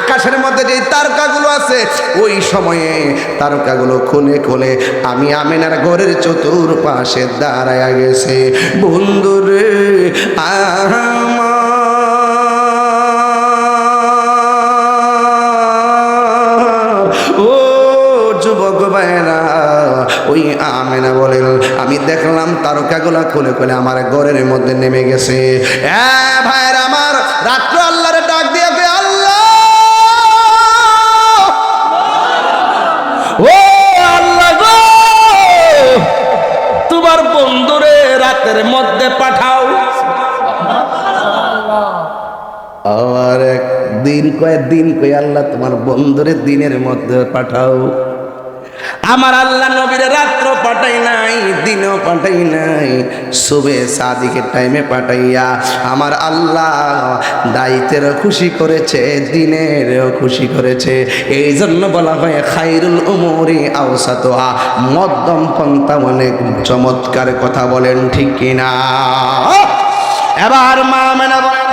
আকাশের মধ্যে যে তারকাগুলো আছে, ওই সময়ে তারকাগুলো খুলে খুলে আমি আমেনার ঘরের চতুর্পাশে দাঁড়ায় গেছে। বন্ধুরে ভাইরা ওই আমেনা বলেন, আমি দেখলাম তারকাগুলা খুলে খুলে আমার ঘরের মধ্যে নেমে গেছে। এ ভাইরা আমার, রাত্র আল্লাহরে ডাক দিয়ে কয়েক দিন কয়ে আল্লাহ তোমার বন্ধুরে দিনের মধ্যে পাঠাও। আমার আল্লাহ নবীর রাত্র পাঠাই নাই, দিনও পাঠাই নাই, শুভে সাদিকের টাইমে পাঠাইয়া আমার আল্লাহ দায়িত্বেরও খুশি করেছে দিনেরও খুশি করেছে। এই জন্য বলা হয় খাইরুল উমরি আওসাতোয়া মধ্যম পন্থা অনেক চমৎকার কথা বলেন, ঠিক কিনা? এবার মা মেনা বলেন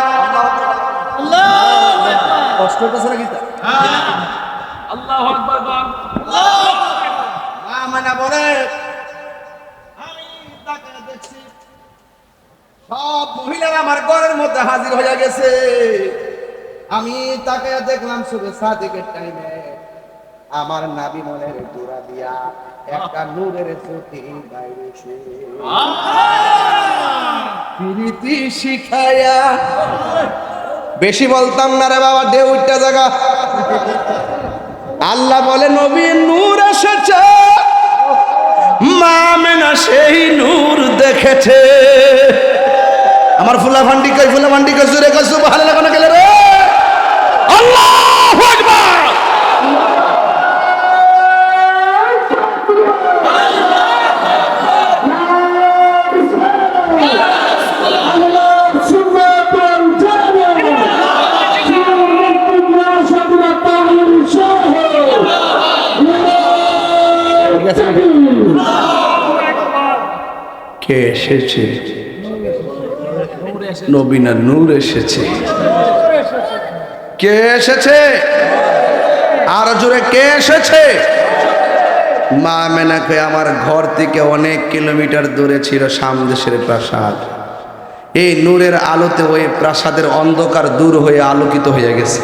কষ্ট হইতেছে না কিন্তু আল্লাহু আকবার বল মা মেনা বলে আমি তাকে দেখছি। সব মহিলারা আমার ঘরের মধ্যে হাজির হয়ে গেছে। আমি তাকে দেখলাম শুধু সাদিকের টাইমে আমার নাবি মনের জোড়া দিয়া একটা নূরের জ্যোতি বাইরেছে প্রীতি শিখায়া বেশি বলতাম না রে বাবা দেউটা জায়গা। আল্লাহ বলে নবী নূর এসেছে। মা মেনা সেই নূর দেখেছে। আমার ফুলা ভান্ডি কই ফুলা ভান্ডি কই জুরে কই, সুবহানাল্লাহ কোন গেলে এসেছে। নবীনা নূর এসেছে। কে এসেছে? আর জোরে কে এসেছে? মা মেনাকে আমার ঘর থেকে অনেক কিলোমিটার দূরে ছিল সামদেশের প্রাসাদ। এই নূরের আলোতে ওই প্রাসাদের অন্ধকার দূর হয়ে আলোকিত হয়ে গেছে।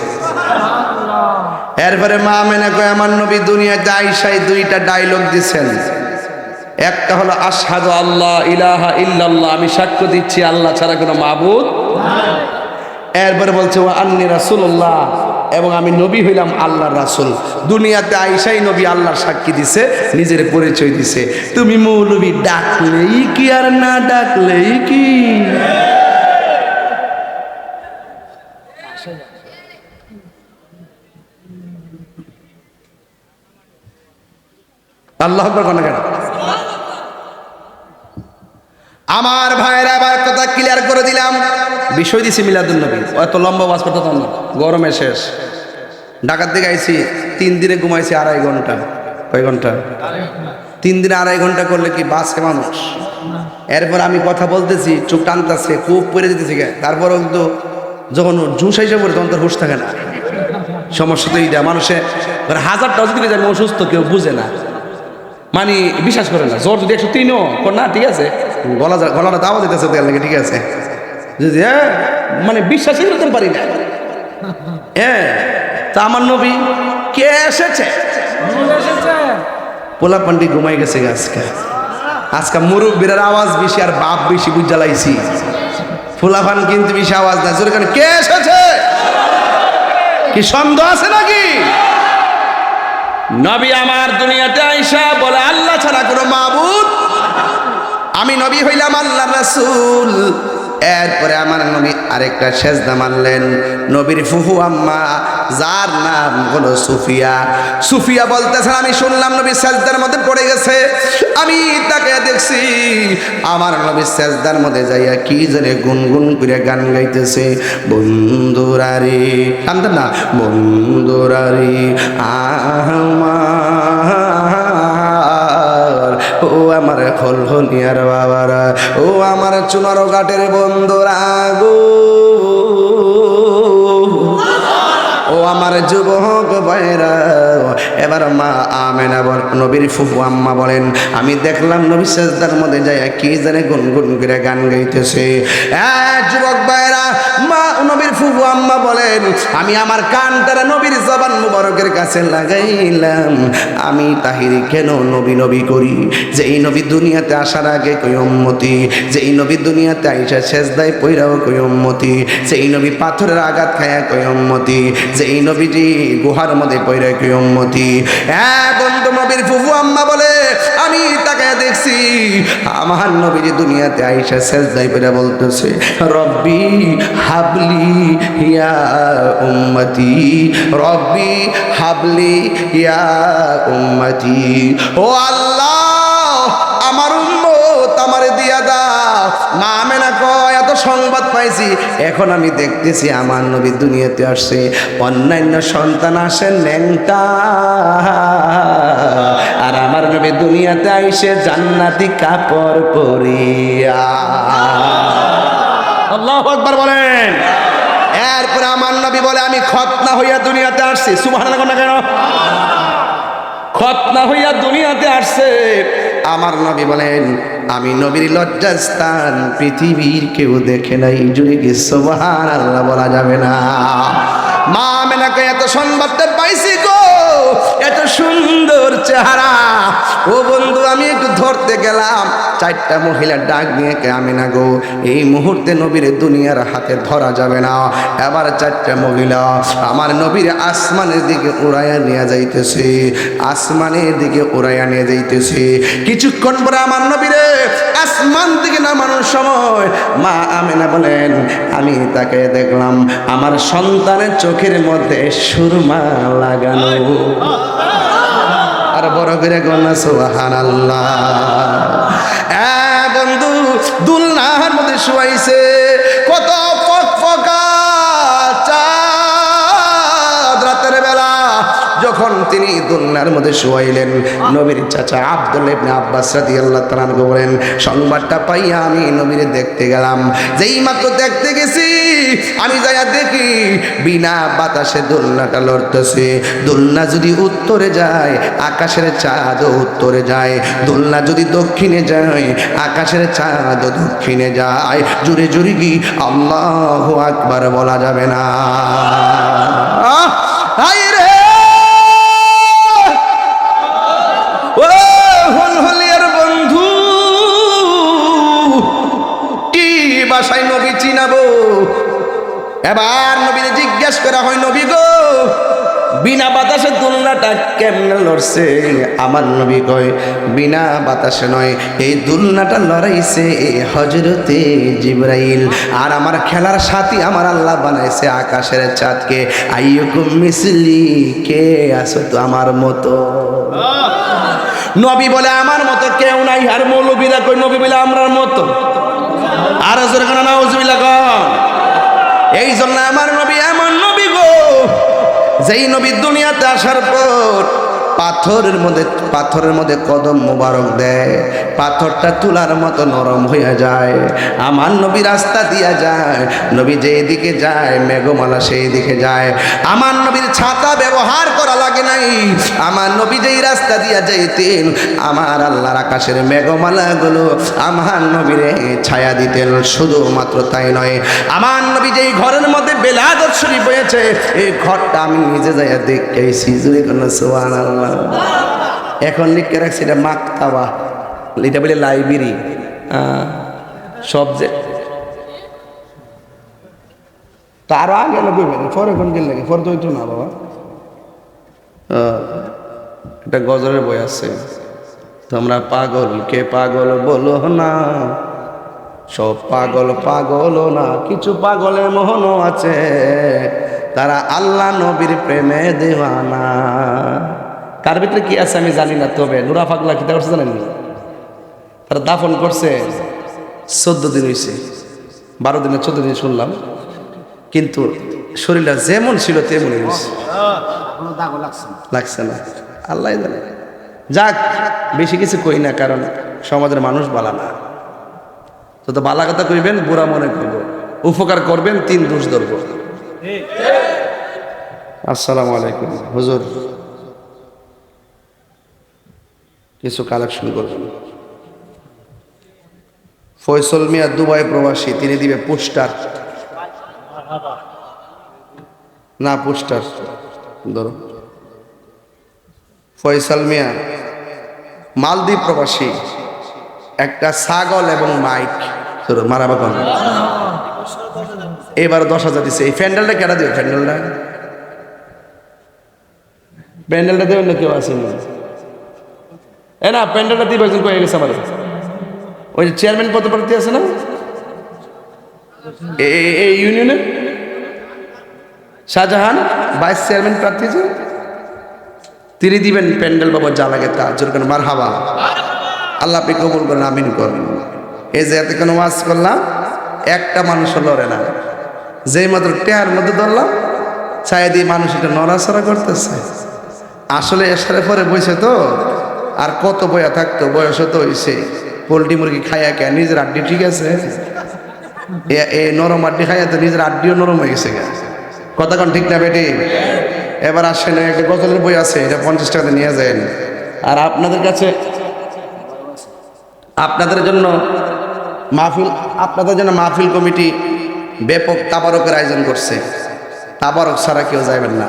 এরপরে মা মেনা কয় আমার নবী দুনিয়াতে আইসাই দুইটা ডায়লগ দিছেন। একটা হলো, আশহাদু আল্লাহ ইলাহা ইল্লাল্লাহ আমি সাক্ষ্য দিচ্ছি, আল্লাহ ছাড়া কোনো মাবুদ এরপরে বলছে ও আন্নি রাসূলুল্লাহ এবং আমি নবী হইলাম আল্লাহর রাসুল। দুনিয়াতে আইসাই নবী আল্লাহর সাক্ষী দিছে, নিজের পরিচয় দিছে। তুমি মৌলবী ডাকলেই কি আর না ডাকলেই কি? আল্লাহ কোন কেন আমার ভাইয়েরা আবার কথা ক্লিয়ার করে দিলাম। বিষয় দিছি মিলাদুল নবী। অত লম্বা বাস করতে না। গরমে শেষ। ঢাকার দিকে আইছি, তিন দিনে ঘুমাইছি আড়াই ঘণ্টা। কয় ঘণ্টা? তিন দিনে আড়াই ঘণ্টা করলে কি বাসে মানুষ? এরপর আমি কথা বলতেছি, চোখ টানতেছে খুব পরে যেতেছি তারপর কিন্তু যখন জুস এসে পড়ে তখন তোর হুশ থাকে না। সমস্যা তো এইটা মানুষে মানে হাজারটা যদি অসুস্থ, কেউ বুঝে না। মানে বিশ্বাস করে না জ্বর যদি একশো তিনও না ঠিক আছে? গলা গলাটা দাওয়া দিতেছে তেল লাগে ঠিক আছে? যদি হ্যাঁ? মানে বিশ্বাসই করতে পারি না। হ্যাঁ? তা আমার নবী কে এসেছে? পোলা পান্ডি ঘুমাই গেছে আজকে। আজকে মুরব্বীর আওয়াজ বেশি আর বাপ বেশি বুঝালাইছি ফুলাফান কিন্তু বেশি আওয়াজ না জোরে কেন কে এসেছে? কি সন্দেহ আছে নাকি? নবী আমার দুনিয়াতে আইসা বলে আল্লাহ ছাড়া কোনো মাবুদ? আমি নবী হইলাম আল্লাহ রাসূল। এরপরে আমার নবী আরেকটা সেজদা মানলেন। নবীর ফুফু আম্মা, যার নাম হলো সুফিয়া। সুফিয়া বলতেছেন, আমি শুনলাম নবী সেজদার মধ্যে পড়ে গেছে। আমি তাকে দেখছি। আমার নবী সেজদার মধ্যে যাইয়া কি জানে গুনগুন করে গান গাইতেছে। বন্ধুরারে কান্দেন না। বন্ধুরারে আমার ও আমার হল হলিয়ার বাবারা, ও আমার চুনার ঘাটের বন্ধুরা গো। ও আমার যুবক ভাইরা এবার মা আমেনা বল, নবীর ফুফু আম্মা বলেন, আমি দেখলাম নবী সেজদার মধ্যে যায় কি জানে গুনগুন করে গান গাইতেছে। যুবক ভাইরা মা নবীর ফুফু আম্মা বলেন, আমি আমার কান তারা নবীর জবান মুবারকের কাছে লাগাইলাম। আমি তাহিরি কেন নবী নবী করি? যে এই নবী দুনিয়াতে আসার আগে কই উম্মতি? যে এই নবী দুনিয়াতে আইসা শেষদায় পইরাও কই উম্মতি? যে এই নবী পাথরের আঘাত খায়া কই উম্মতি? যে এই নবীজি গুহার মধ্যে পইরা কই উম্মতি? হ্যাঁ বন্ধু নবীর ফুফু আম্মা বলে, আমি তাকে দেখছি, আমার নবীজি দুনিয়াতে আইসা শেষ শেষদায় পইরা বলতেছে, রব্বি হাবলি ইয়া উম্মতি, রব্বি হাবলি ইয়া উম্মতি। ও আল্লাহ, আমার উম্মত আমার দিয়া দাও। মা আমেনা কয়, এত সংবাদ পাইছি। এখন আমি দেখতেছি আমার নবী দুনিয়াতে আসছে। অন্যান্য সন্তান আসেন ন্যাংটা। আর আমার নবী দুনিয়াতে আইসে জান্নাতি কাপড় পরিয়া। আল্লাহ আকবার বলেন। এরপরে আমার নবী বলে, আমি খতনা হইয়া দুনিয়াতে আসছি। সুবাহ না কেন? খতনা হইয়া দুনিয়াতে আসছে। আমার নবী বলেন, আমি নবীর লজ্জাস্থান পৃথিবীর কেউ দেখে নাই। জুড়ে কি সোবাহান আল্লাহ বলা যাবে না। মা মেনাকে এত সংবাদটা পাইছি গো। এত সুন্দর চেহারা। ও বন্ধু, আমি একটু ধরতে গেলাম। চারটা মহিলার ডাক নিয়ে কে আমি না গো? এই মুহূর্তে নবীর দুনিয়ার হাতে ধরা যাবে না। এবার চারটা মহিলা আমার নবীর আসমানের দিকে উড়াইয়া নিয়ে যাইতেছে। আসমানের দিকে উড়াইয়া নিয়ে যাইতেছে। কিছুক্ষণ পরে আমার নবীরে আসমান থেকে নামানোর সময় মা আমেনা বলেন, আমি তাকে দেখলাম। আমার সন্তানের চোখের মধ্যে সুরমা লাগানো। আর বড় করে গন্না সোহান আল্লাহ বন্ধু দুলনাহার মধ্যে শুয়াইছে কত যখন তিনি দুলনার মধ্যে শুয়াইলেন, নবীর চাচা আব্দুল ইবনে আব্বাস রাদিয়াল্লাহু তাআলা বলেন, সংবাদটা পাইয়া আমি নবীরে দেখতে গেলাম। যেই মাত্র দেখতে গেছি, আমি যাইয়া দেখি বিনা বাতাসে দোলনাটা লড়তেছে। দোলনা যদি উত্তরে যায়, আকাশের চাঁদও উত্তরে যায়। দোলনা যদি দক্ষিণে যায়, আকাশের চাঁদও দক্ষিণে যায়। জুড়ে জুড়ে কি আল্লাহ আকবার বলা যাবে না? বাসায় নবী চিনাবো। এবার নবীরে জিজ্ঞেস করা হয় নবী গো বিনা বাতাসে দুলনাটা কেমনে লড়ছে? আমার নবী কয় বিনা বাতাসে নয় এই দুলনাটা লড়াইছে হজরতে জিব্রাইল। আর আমার খেলার সাথী আমার আল্লাহ বানাইছে আকাশের চাঁদকে। আইয়ুকুম মিসলি কে আসো তো আমার মতো? নবী বলে আমার মতো কেউ নাই। আর মৌলবীরা কই নবী বলে আমরার মতো। আর জোরে কেন নাউজুবিল্লাহ কন এই জন্য আমার নবী এমন নবী গো, যেই নবী দুনিয়াতে আসার পর পাথরের মধ্যে পাথরের মধ্যে কদম মোবারক দেয়। পাথরটা তুলার মতো নরম হয়ে যায়। আমার নবী রাস্তা দিয়া যায়। নবী যেই দিকে যায়, মেঘমালা সেই দিকে যায়। আমার নবীর ছাতা ব্যবহার করা লাগে নাই। আমার নবী যেই রাস্তা দিয়া যাইতেন, আমার আল্লাহর আকাশের মেঘমালাগুলো আমার নবীরে ছায়া দিতেন। শুধুমাত্র তাই নয়, আমার নবী যেই ঘরের মধ্যে বেলাদত শরীফ হয়েছে, এই ঘরটা আমি নিজে যাইয়া দেখেছি জুড়ে কোনো সোয়ান আল্লাহ এখন লিখে রাখছি এটা মাকতাবা। এটা বলে লাইব্রেরি। সব যে তারও আগে লোক পরে কোন গেল লাগে পরে তো হইতো না বাবা। আহ, একটা গজলের বই আছে। তোমরা পাগল কে পাগল বলো না। সব পাগল পাগল না কিছু পাগলের মোহনও আছে। তারা আল্লাহ নবীর প্রেমে দেওয়ানা। কার ভিতরে কি আছে আমি জানি না তবে নুরা পাগলা কিতা করছে জানেন তারা দাফন করছে চোদ্দ দিন হয়েছে বারো দিনে চোদ্দ দিন শুনলাম। কিন্তু শরীরটা যেমন ছিল তেমন হয়েছে লাগছে না। লাগছে না আল্লাহ জানে। যাক বেশি কিছু কই না কারণ সমাজের মানুষ বালা না। তো তো বালা কথা কইবেন বুড়া মনে করব। উপকার করবেন তিন দোষ ধরবো। আসসালামু আলাইকুম। হুজুর কিছু কালেকশন করবেন ফয়সল মিয়া দুবাই প্রবাসী, তিনি দিবে পোস্টার। না, পোস্টার। ধরো। ফয়সাল মিয়া মালদ্বীপ প্রবাসী, একটা ছাগল এবং মাইক। ধরো মারাবা কোন এবার দশ হাজার দিচ্ছে এই প্যান্ডেলটা কেটা দিবে প্যান্ডেলটা। প্যান্ডেলটা দেবেন না কেউ আসেনি? এ না প্যান্ডেলটা দিবে একজন, কয়ে গেছে আমাদের। ওই যে চেয়ারম্যান পদপ্রার্থী আছে না? এই ইউনিয়নে শাহজাহান ভাইস চেয়ারম্যান প্রার্থী যে? তিনি দিবেন প্যান্ডেল বাবা, যা লাগে তা যেরকম মার হাওয়া আল্লাহ আপনি কবুল করেন, আমিন করেন। এই যে এত কোনো ওয়াজ করলাম, একটা মানুষ লড়ে না। যেই মাত্র টেয়ার মধ্যে ধরলাম, ছায়া দিয়ে মানুষ এটা নড়াচড়া করতেছে। আসলে এসারে পরে বসে তো। আর কত বয়া থাকতো, বয়স তো হয়েছে পোলট্রি মুরগি খাইয়া কে, নিজের আড্ডি ঠিক আছে? এ- নরম আড্ডি খাইয়া তো নিজের আড্ডিও নরম হয়ে গেছে। কথা কোন ঠিক না বেটি? এবার আসেন একটা গজলের বই আছে, এটা পঞ্চাশ টাকাতে নিয়ে যান। আর আপনাদের কাছে, আপনাদের জন্য মাহফিল, আপনাদের জন্য মাহফিল কমিটি ব্যাপক তাবারকের আয়োজন করছে। তাবারক ছাড়া কেউ যাবেন না।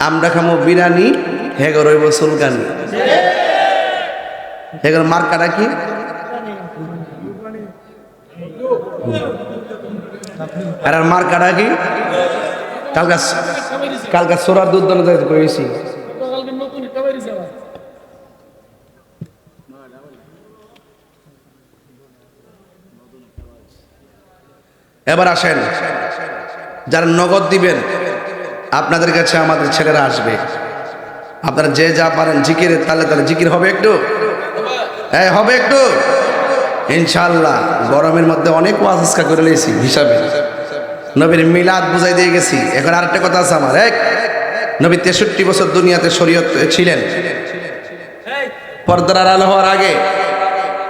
আমরা খামো বিরিয়ানি হেগর রইব সুলকানি হেগর মার্কাটা কি? আর মার্কাটা কি? কালকা কালকা সোরার দুধ দানা এবার আসেন, যারা নগদ দিবেন, আপনাদের কাছে আমাদের ছেলেরা আসবে। আপনারা যে যা পারেন জিকির, তাহলে তাহলে জিকির হবে একটু। হ্যাঁ হবে একটু? ইনশাল্লাহ গরমের মধ্যে অনেক ওয়াজকা করে নিয়েছি হিসাবে। নবীর মিলাদ বুঝাই দিয়ে গেছি। এখন আরেকটা কথা আছে আমার, এক? নবী তেষট্টি বছর দুনিয়াতে শরীয়ত ছিলেন। পর্দার আড়াল হওয়ার আগে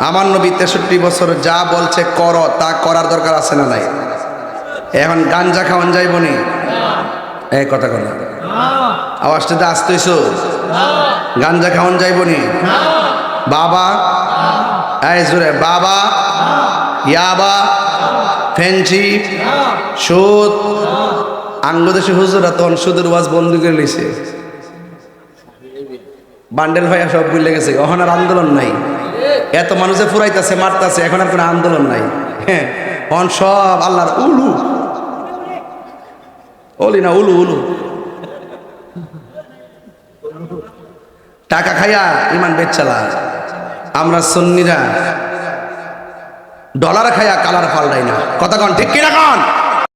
আমার নবী তেষট্টি বছর যা বলছে কর, তা করার দরকার আছে না নাই? এখন গাঞ্জা খাওয়ান যাইব নি? এই কথা কথা আওয়াজটাতে আসতেছ গাঞ্জা খাওয়ান যাইব নি? বাবা, এই জোরে, বাবা, ইয়াবা, ফেঞ্চি, সুদ। আঙ্গদেশে হুজুরা তখন সুদের ওয়াজ বন্ধ করে নিছে। বান্ডেল ভাইয়া সব বুঝলে গেছে। এখন আর আন্দোলন নাই। এত মানুষে ফুরাইতেছে, মারতাছে, এখন আর কোনো আন্দোলন নাই। হ্যাঁ সব আল্লাহর উলু। ওলি না উলু উলু। টাকা খাইয়া ইমান বেচালা আমরা সন্নিরা ডলার খাইয়া কালার পাল্টাই না। কথা কন, ঠিক কিনা কন?